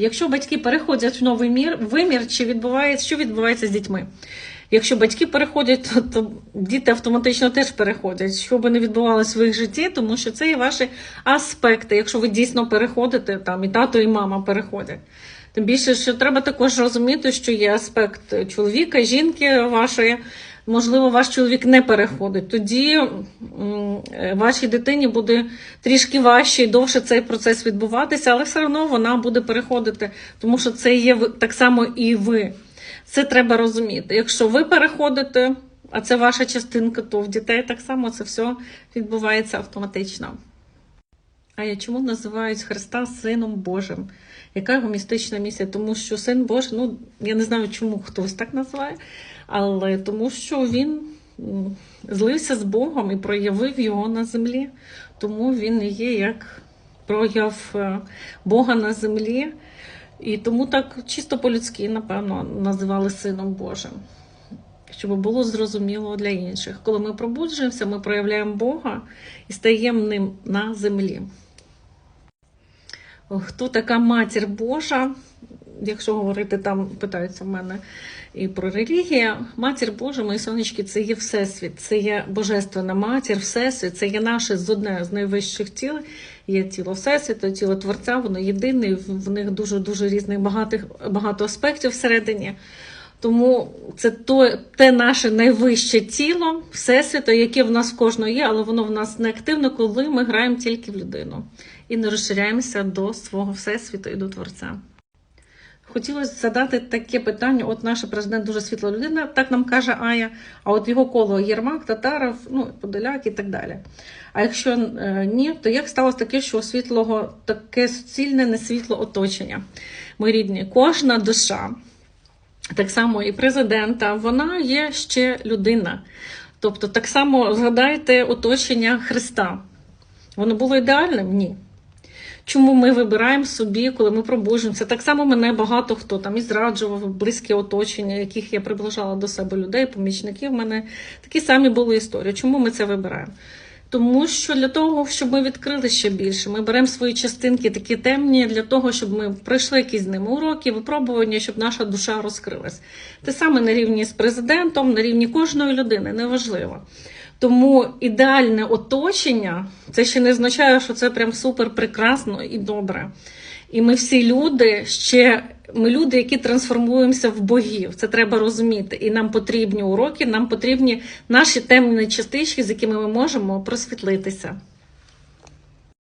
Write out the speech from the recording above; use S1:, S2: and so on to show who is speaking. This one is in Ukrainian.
S1: Якщо батьки переходять в новий мір, вимір, чи відбувається, що відбувається з дітьми? Якщо батьки переходять, то, то діти автоматично теж переходять, що би не відбувалося в їх житті, тому що це є ваші аспекти, якщо ви дійсно переходите, там і тато, і мама переходять. Тим більше, що треба також розуміти, що є аспект чоловіка, жінки вашої. Можливо, ваш чоловік не переходить. Тоді е, вашій дитині буде трішки важче і довше цей процес відбуватися, але все одно вона буде переходити, тому що це є так само і ви. Це треба розуміти. Якщо ви переходите, а це ваша частинка, то в дітей так само це все відбувається автоматично. А я чому називають Христа Сином Божим? Яка його містична місія? Тому що син Божий, ну я не знаю, чому хтось так називає, але тому що він злився з Богом і проявив його на землі. Тому він і є як прояв е, Бога на землі. І тому так чисто по-людськи, напевно, називали Сином Божим. Щоб було зрозуміло для інших. Коли ми пробуджуємося, ми проявляємо Бога і стаємо ним на землі. Хто така матір Божа? Якщо говорити, там питаються в мене і про релігію. Матір Божа, мої сонечки, це є Всесвіт, це є Божественна матір, Всесвіт, це є наше з одне з найвищих тіл. Є тіло Всесвіту, тіло Творця, воно єдине, в них дуже дуже різних багатих, багато аспектів всередині. Тому це то, те наше найвище тіло Всесвіту, яке в нас кожного є, але воно в нас не активно, коли ми граємо тільки в людину і не розширяємося до свого Всесвіту і до Творця. Хотілося задати таке питання: от наш президент дуже світла людина, так нам каже Ая, а от його коло Єрмак, Татаров, ну, Подоляк і так далі. А якщо е, ні, то як сталося таке, що у світлого таке суцільне, несвітло оточення? Мої рідні, кожна душа, так само і президента, вона є ще людина. Тобто, так само згадайте оточення Христа. Воно було ідеальним? Ні. Чому ми вибираємо собі, коли ми пробуджуємося? Так само мене багато хто там і зраджував близьке оточення, яких я приближала до себе людей, помічників. В мене такі самі були історії. Чому ми це вибираємо? Тому що для того, щоб ми відкрили ще більше, ми беремо свої частинки такі темні для того, щоб ми пройшли якісь з ними уроки, випробування, щоб наша душа розкрилась. Те саме на рівні з президентом, на рівні кожної людини, неважливо. Тому ідеальне оточення це ще не означає, що це прям супер прекрасно і добре. І ми всі люди ще ми люди, які трансформуємося в богів. Це треба розуміти. І нам потрібні уроки, нам потрібні наші темні частички, з якими ми можемо просвітлитися.